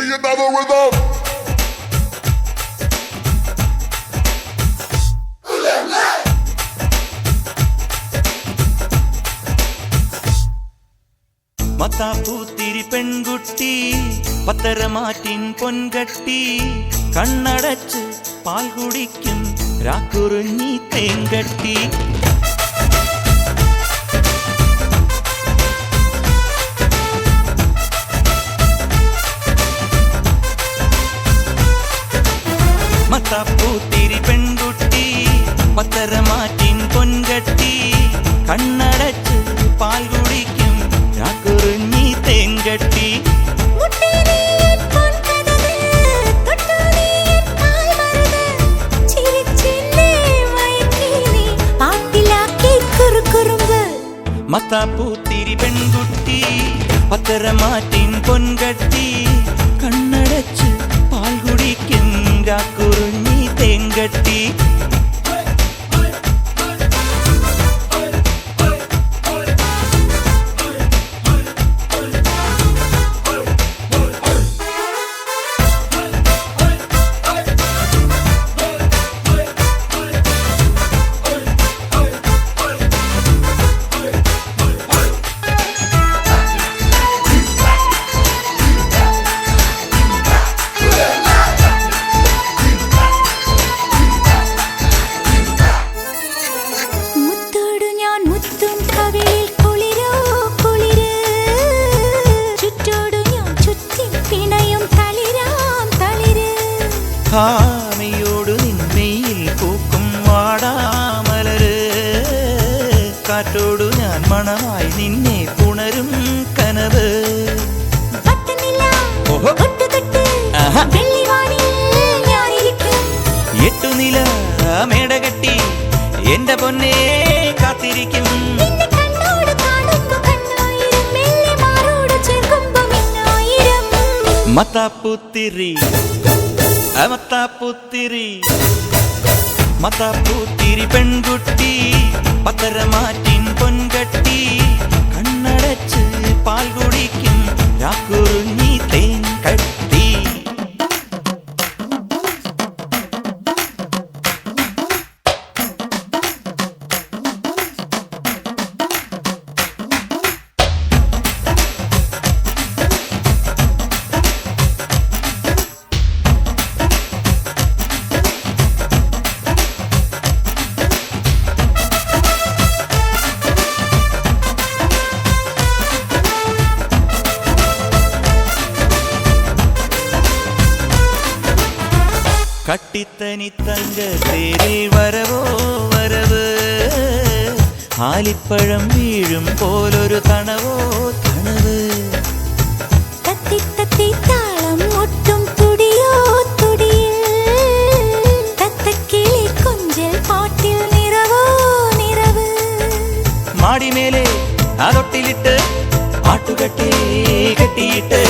another rhythm. മത്താപ്പൂത്തിരി പെൺകുട്ടി പത്തരമാറ്റിൻ പൊൻകട്ടി കണ്ണടച്ച് പാൽ കുടിക്കും രാക്കുറുങ്ങി തേങ്കട്ടി പത്തരമാറ്റിൻ പൊൻകട്ടി കണ്ണടച്ച് പാൽ കുടിക്കും രാക്കുറുഞ്ഞി തേൻകട്ടി. മത്താപ്പൂത്തിരി പെൺകുട്ടി പത്തരമാറ്റിൻ പൊൻകട്ടി കണ്ണടച്ച് ഹാമിയോട് നിന്മയിൽ പൂക്കും വാടാമലര്. കാറ്റോടു ഞാൻ മണമായി നിന്നെ പുണരും കനവ്. എട്ടു നില മേടകട്ടി എന്റെ പൊന്നെ കാത്തിരിക്കും. മത്താപ്പുത്തിരി മത്താപ്പൂത്തിരി. മത്താപ്പൂത്തിരി പെൺകുട്ടി പത്തരമാറ്റിൻ പൊൻകട്ടി. കണ്ണടച്ച് പാൽ കുടിക്കും രാക്കുറുങ്ങി തേൻ கட்டித்தனி தங்க தேரில் வரவோ வரவு. ஆலிப்பழம் வீழும் போலொரு கனவோ கனவு. கத்தித்தத்தி தாளம் ஒட்டும் துடியோ துடியில். தத்த கிளி கொஞ்சல் பாட்டில் நிறவோ நிறவு. மாடி மேலே அதொட்டிலிட்டு பாட்டு கட்டி கட்டியிட்டு.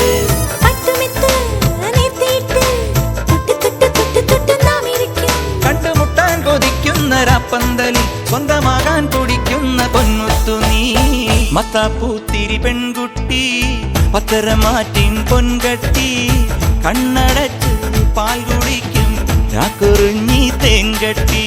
രാപ്പന്തലിൽ സ്വന്തമാകാൻ കുടിക്കുന്ന പൊന്മുത്തു നീ. മത്താപ്പൂത്തിരി പെൺകുട്ടി പത്തരമാറ്റിൻ പൊൻകട്ടി. കണ്ണടച്ച് പാൽ കുടിക്കും ചാക്കുറിഞ്ഞി തേങ്കട്ടി